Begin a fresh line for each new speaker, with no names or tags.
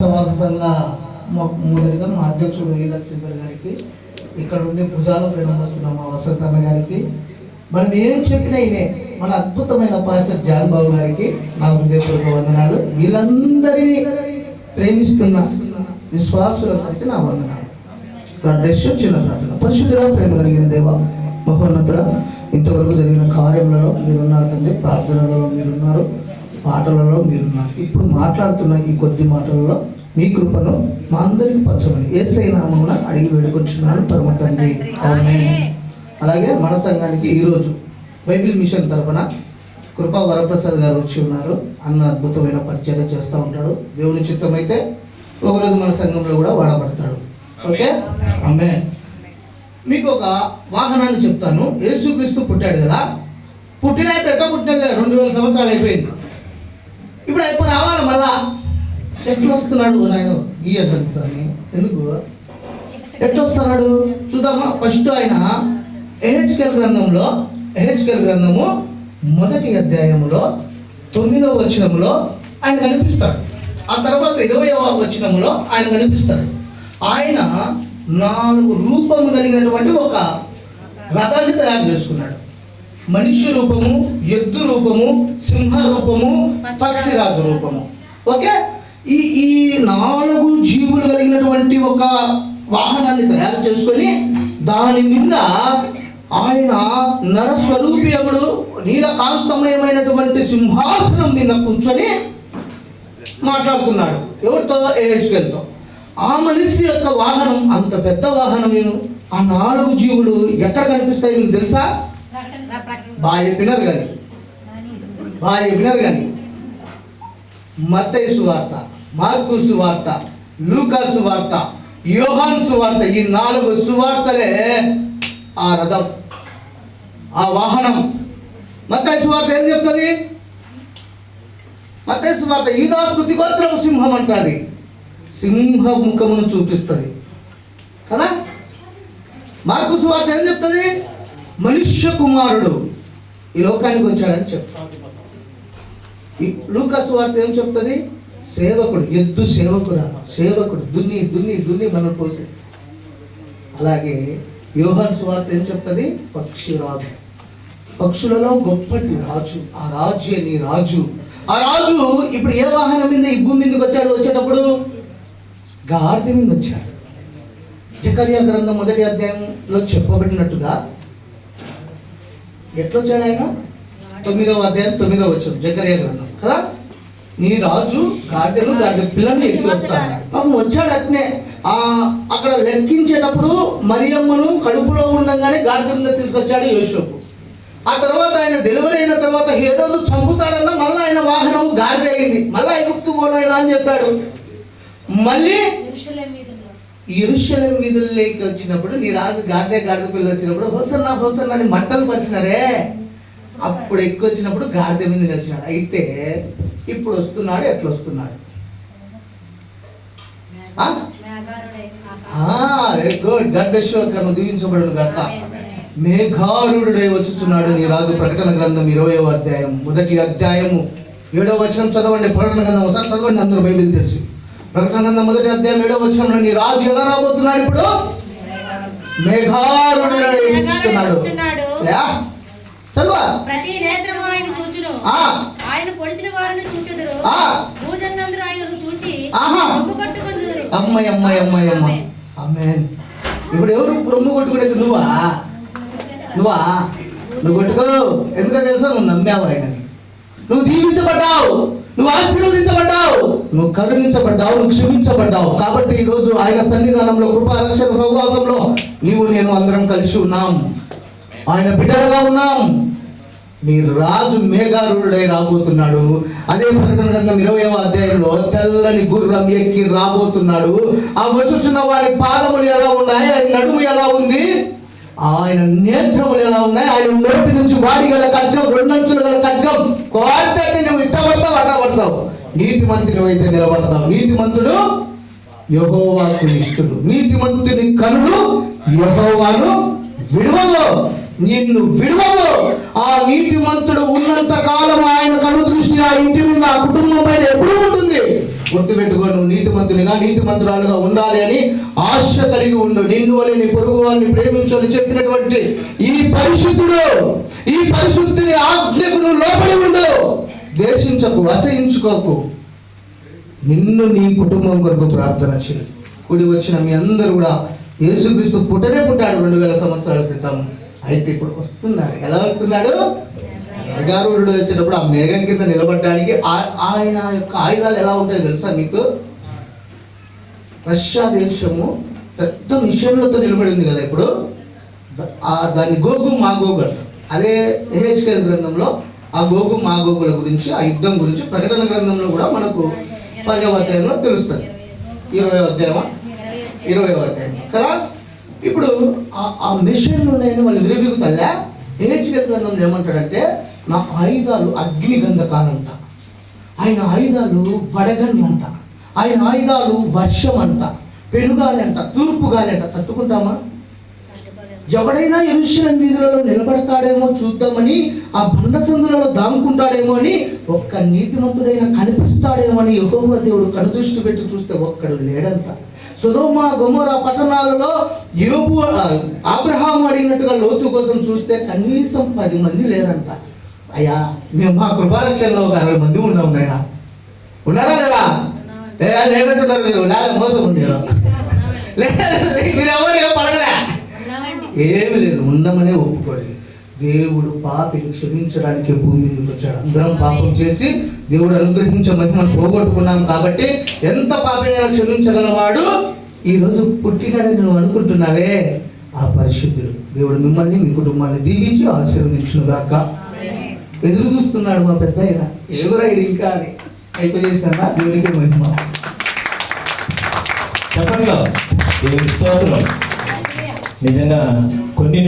సమాజ సంఘ మొ- మొదటిగా మా అధ్యక్షుడు ఈల శ్రీధర్ గారికి ఇక్కడ ఉండి భుజాలు ప్రేమ మోస్తున్న మా వసంతన్న గారికి మనం ఏం చెప్పినా ఇదే మన అద్భుతమైన పాస్టర్ జాన్ బాబు గారికి నా హృదయపూర్వక వందనాలు. వీళ్ళందరినీ ప్రేమిస్తున్న విశ్వాసులందరికీ నా వందనాలు. గడ్డేశ్వర చిన్న ప్రార్థన. ప్రేమ కలిగిన దేవ మహోన్నతుడ ఇంతవరకు జరిగిన కార్యములలో మీరున్నారు తండ్రి ప్రార్థనలలో మీరున్నారు. పాటలలో మీరున్నారు ఇప్పుడు మాట్లాడుతున్న ఈ కొద్ది మాటలలో మీ కృపను మా అందరికి పంచమని ఏసై నామమున అడిగి వేడుకొచ్చున్నాను పరమ తండ్రి. అలాగే మన సంఘానికి ఈరోజు బైబిల్ మిషన్ తరపున కృపా వరప్రసాద్ గారు వచ్చి ఉన్నారు. అన్న అద్భుతమైన పరిచయం చేస్తూ ఉంటాడు. దేవుని చిత్తం అయితే ఒకరోజు మన సంఘంలో కూడా వాడబడతాడు. ఓకే? ఆమె మీకు ఒక వాహనాన్ని చెప్తాను. యేసుక్రీస్తు పుట్టాడు కదా? పుట్టిన పెట్ట పుట్టినది రెండు వేల సంవత్సరాలు అయిపోయింది. ఇప్పుడు అయిపోయి రావాలి మళ్ళా. ఎట్లా వస్తున్నాడు నాయన? ఈ అంటారు అని. ఎందుకు? ఎట్లా వస్తున్నాడు? చూద్దామా. ఫస్ట్ ఆయన ఎహెచ్కెల్ గ్రంథంలో ఎహెచ్కెల్ గ్రంథము మొదటి అధ్యాయంలో తొమ్మిదవ వచనంలో ఆయన కనిపిస్తాడు. ఆ తర్వాత ఇరవయవ వచనంలో ఆయన కనిపిస్తాడు. ఆయన నాలుగు రూపము కలిగినటువంటి ఒక రథాన్ని తయారు చేసుకున్నాడు. మనిషి రూపము ఎద్దు రూపము సింహ రూపము పక్షిరాజు రూపము. ఓకే? ఈ ఈ నాలుగు జీవులు కలిగినటువంటి ఒక వాహనాన్ని తయారు చేసుకొని దాని మీద ఆయన నరస్వరూపియముడు నీలకాంతమయమైనటువంటి సింహాసనం మీద కూర్చొని మాట్లాడుతున్నాడు. ఎవరితో? ఏహెచ్కెల్తో. ఆ మనిషి యొక్క వాహనం అంత పెద్ద వాహనం ఆ నాలుగు జీవులు ఎక్కడ కనిపిస్తాయి మీకు తెలుసా? బాగా చెప్పినారు కానీ. బాగా చెప్పినారు కానీ. మత్తయి సువార్త మార్కు సువార్త లూకా సువార్త యోహాన్ సువార్త ఈ నాలుగు సువార్తలే ఆ రథం ఆ వాహనం. మత్తయి సువార్త ఏం చెప్తుంది? మత్తయి సువార్త ఈదాస్కృతి గోత్రపు సింహం అంటుంది. సింహ ముఖమును చూపిస్తుంది. కదా? మార్కు సువార్త ఏం చెప్తుంది? మనుష్య కుమారుడు ఈ లోకానికి వచ్చాడని చెప్తాడు. లూకాసు వార్త ఏం చెప్తుంది? సేవకుడు ఎద్దు సేవకురా సేవకుడు దున్ని దున్ని దున్ని మనం పోషిస్తాం అలాగే యోహన్ సువార్త ఏం చెప్తుంది? పక్షిరాజు పక్షులలో గొప్పటి రాజు. ఆ రాజు నీ రాజు. ఆ రాజు ఇప్పుడు ఏ వాహనం మీద ఈ భూమి మీదకి వచ్చాడు? వచ్చేటప్పుడు గాడిద మీద వచ్చాడు. జకర్యా గ్రంథం మొదటి అధ్యాయంలో చెప్పబడినట్టుగా ఎట్లొచ్చాడు ఆయన? తొమ్మిదవ అధ్యాయం తొమ్మిదవ వచ్చాం జకరే గ్రంథం కదా? నీ రాజు గాడిదలు గాడిద పిల్లల్ని ఎక్కి వస్తాను. పాపం వచ్చాడు అట్నే. అక్కడ లెక్కించేటప్పుడు మరియమ్మను కడుపులో ఉండగానే గాడిద మీద తీసుకొచ్చాడు యోషోపు ఆ తర్వాత ఆయన డెలివరీ అయిన తర్వాత హేరోదు చంపుతాడన్న మళ్ళీ ఆయన వాహనం గాడిద అయింది మళ్ళీ ఎగుప్తు పోనాయన అని చెప్పాడు. మళ్ళీ ఇరుషలం వీధుల్లోకి వచ్చినప్పుడు నీ రాజు గాడిద గాడిద పిల్లలు వచ్చినప్పుడు హోసన్నా హోసన్నా అని మట్టలు పరిచినారే. అప్పుడు ఎక్కువ వచ్చినప్పుడు గాడిద మీద వచ్చినాడు అయితే ఇప్పుడు వస్తున్నాడు ఎట్లా వస్తున్నాడు? గుడ్. గడ్డేశ్వర్ దీవించబడును గాక. మేఘారుడై వచ్చుచున్నాడు నీ రాజు ప్రకటన గ్రంథం ఇరవయో అధ్యాయం మొదటి అధ్యాయము. ఏడవ వచనం చదవండి ప్రకటన గ్రంథం ఒకసారి చదవండి అందరూ బైబిల్ తెలిసి ప్రకటన గ్రంథం మొదటి అధ్యాయం ఏడవ వచనంలో నీ రాజు ఎలా రాబోతున్నాడు ఇప్పుడు? మేఘారుడై? చదవా?
ప్రతి నేత్రము ఆయన చూచును. ఆయన పొడిచిన వారిని చూచెదరు.
ఆ.
భూజనులందరూ ఆయనను చూచి
ఆహా.
రొమ్ము కట్టుకొందురు
అమ్మాయి అమ్మాయి అమ్మాయి అమ్మ
ఆమేన్.
అమ్మేన్ ఇప్పుడు ఎవరు రొమ్ము కొట్టుకునేది నువ్వా? నువ్వా? నువ్వు కొట్టుకో. ఎందుకో తెలుసా? నువ్వు నమ్మావు ఆయనని. నువ్వు దీవించబడ్డావు. నువ్వు ఆశీర్వదించబడ్డావు. నువ్వు కరుణించబడ్డావు నువ్వు క్షమించబడ్డావు. కాబట్టి ఈ రోజు ఆయన సన్నిధానంలో కృపా రక్షణ సహవాసంలో నీవు నేను అందరం కలిసి ఉన్నాం. ఆయన బిడ్డలుగా ఉన్నాం. మీ రాజు మేఘారుడై రాబోతున్నాడు. అదే ప్రకటన గ్రంథం ఇరవైవ అధ్యాయంలో తెల్లని గుర్రం ఎక్కి రాబోతున్నాడు. ఆ వచ్చుచున్న వాడి పాదములు ఎలా ఉన్నాయి? ఆయన నడుము ఎలా ఉంది? ఆయన నేత్రములు ఎలా ఉన్నాయి? ఆయన నోటి నుంచి వాడి గల ఖడ్గం రెండంచులు గల ఖడ్గం నీతిమంతుడు అయితే నిలబడతావు. నీతిమంతుడు యహోవాకు ఇష్టుడు నీతిమంతుని కనుడు యహోవాను విడవదు. నిన్ను విడవదు. ఆ నీతిమంతుడు ఉన్నంత కాలం ఆయన కను దృష్టి ఆ ఇంటి మీద ఆ కుటుంబం పైన ఎప్పుడు ఉంటుంది. గుర్తుపెట్టుకో నువ్వు నీతిమంతునిగా నీతిమంతురాలుగా ఉండాలి అని ఆశ కలిగి ఉండు. నిన్ను వలె నీ పొరుగు వారిని ప్రేమించని చెప్పినటువంటి ఈ పరిశుద్ధుడు ఈ పరిశుద్ధిని ఆజ్ఞకు నువ్వు లోపలి ఉండు. ద్వేషించకు అసహించుకోకు. నిన్ను నీ కుటుంబం కొరకు ప్రార్థన చేయి. కూడి వచ్చిన మీ అందరూ కూడా యేసుక్రీస్తు పుట్టనే పుట్టాడు రెండు వేల సంవత్సరాల క్రితం. అయితే ఇప్పుడు వస్తున్నాడు. ఎలా వస్తున్నాడు? మేఘారూఢుడు వచ్చినప్పుడు ఆ మేఘం కింద నిలబడడానికి ఆ- ఆయన యొక్క ఆయుధాలు ఎలా ఉంటాయో తెలుసా మీకు? రష్యా దేశము పెద్ద మిషన్లతో నిలబడింది కదా ఇప్పుడు. దాని దాన్ని గోగు మా గోగు అదే ఏహెచ్కేల్ గ్రంథంలో ఆ గోగు మా గోగుల గురించి ఆ యుద్ధం గురించి ప్రకటన గ్రంథంలో కూడా మనకు పదవ అధ్యాయంలో తెలుస్తుంది. ఇరవై అధ్యాయమా? ఇరవై అధ్యాయం. కదా? ఇప్పుడు ఆ- ఆ మిషన్లు నేను వాళ్ళు విరవిగుతల్లా? ఏహెచ్కేల్ గ్రంథంలో ఏమంటాడంటే నా ఆయుధాలు అగ్ని గంధకాలంట ఆయన ఆయుధాలు వడగండి అంట ఆయన ఆయుధాలు వర్షం అంట పెనుగాలి అంట తూర్పు గాలి అంట తట్టుకుంటామా? ఎవడైనా ఎరుషుల వీధులలో నిలబడతాడేమో చూద్దామని ఆ బండ సందులలో దాముకుంటాడేమో అని ఒక్క నీతిమంతుడైన కనిపిస్తాడేమో అని యెహోవా దేవుడు కనుదృష్టి పెట్టి చూస్తే ఒక్కడు లేడంట. సుధోమ గొమోర పట్టణాలలో యోబు ఆ, అబ్రహాము అడిగినట్టుగా లోతు కోసం చూస్తే కనీసం పది మంది లేరంట. అయ్యా మేము మా కృపారక్షణలో ఒక అరవై మంది ఉన్నాం నాయన. ఉన్నారా లేవా ఏ, లేనట్టున్నారు మీరు. లేక మోసం ఉంది మీరు ఎవరు ఏం పడగలే
ఉన్నామండి
ఏమి లేదు ఉండమనే ఒప్పుకోండి దేవుడు పాపిని క్షమించడానికి భూమి మీదకి వచ్చాడు. అందరం పాపం చేసి దేవుడు అనుగ్రహించే మహిమను పోగొట్టుకున్నాం కాబట్టి ఎంత పాపినైనా క్షమించగలవాడు? ఈ రోజు పుట్టినని నువ్వు అనుకుంటున్నావే? ఆ పరిశుద్ధుడు. దేవుడు మిమ్మల్ని మీ కుటుంబాన్ని దీవించి ఆశీర్వదించుగాక ఎదురు చూస్తున్నాడు మా పెద్ద ఆయన. ఎవరైనా ఇంకా అని అయిపోయేసానా దేవుడికి మహిమ.
చెప్పండి దేవుని స్తోత్రం. నిజంగా కొన్ని